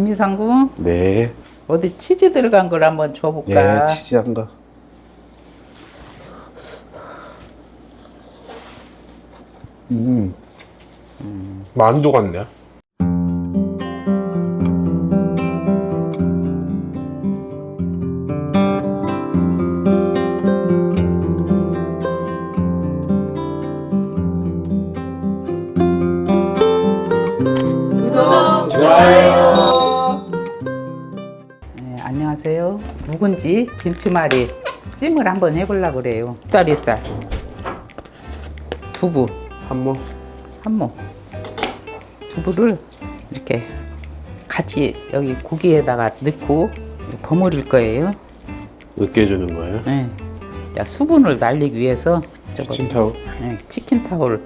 김희상구 네. 어디 치즈 들어간 걸 한번 줘볼까? 예, 치즈한 거. 음. 만두 같네. 묵은지 김치말이 찜을 한번 해보려고 그래요. 다리살, 두부, 한모. 한모. 두부를 이렇게 같이 여기 고기에다가 넣고 버무릴 거예요. 으깨 주는 거예요? 네. 자, 수분을 날리기 위해서 저거 찐타오. 네, 치킨 타올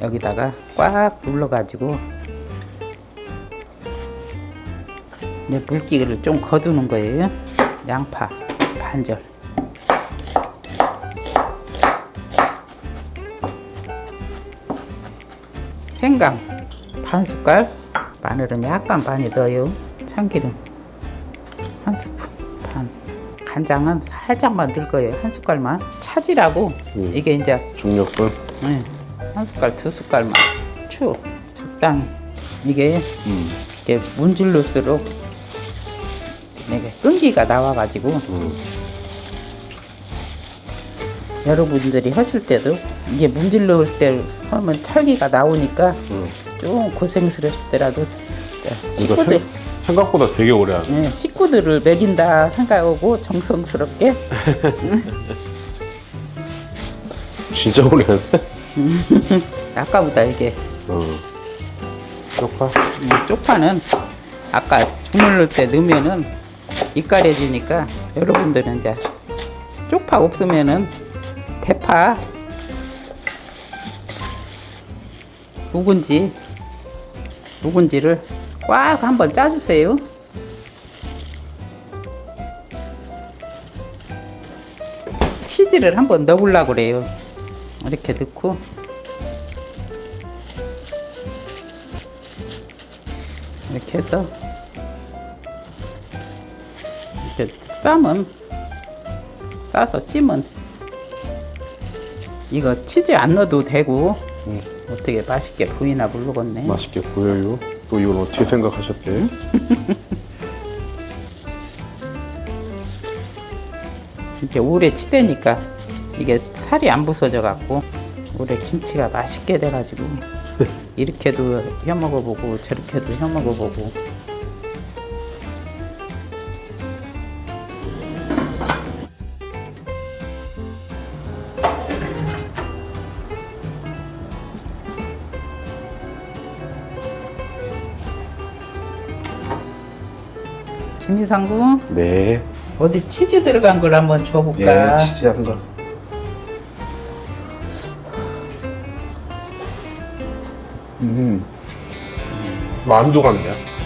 여기다가 꽉 눌러가지고 이제 물기를 좀 거두는 거예요. 양파 반절. 생강 반 숟갈. 마늘은 약간 많이 넣어요. 참기름 한 스푼 반. 간장은 살짝만 넣을 거예요. 한 숟갈만. 차지라고 음. 이게 이제 중력분. 네, 한 숟갈 두 숟갈만 후추 적당히 이게 음. 이렇게 문질를수록 이게 끈기가 나와가지고 음. 여러분들이 하실 때도 이게 문질러올 때 하면 찰기가 나오니까 음. 좀 고생스럽더라도 자, 이거 식구들 생, 생각보다 되게 오래 하네. 네, 식구들을 먹인다 생각하고 정성스럽게 진짜 오래 하네. 아까보다 이게 어. 쪽파. 음, 쪽파는 아까 주물를 때 넣으면은 이까려지니까 여러분들은 이제 쪽파 없으면은 대파 묵은지 묵은지를 꽉 한번 짜주세요. 치즈를 한번 넣으려고 그래요. 이렇게 넣고 이렇게 해서 이렇게 싸면 싸서 찜은 이거 치즈 안 넣어도 되고 음. 어떻게 맛있게 보이나 모르겠네. 맛있게 보여요. 또 이건 어떻게 생각하셨대? 이렇게 오래 치대니까 이게 살이 안 부서져 갖고 올해 김치가 맛있게 돼가지고 이렇게도 해 먹어보고 저렇게도 해 먹어보고 김희상구 네. 어디 치즈 들어간 걸 한번 줘볼까? 예, 치즈한 거. 음. 만두 같네.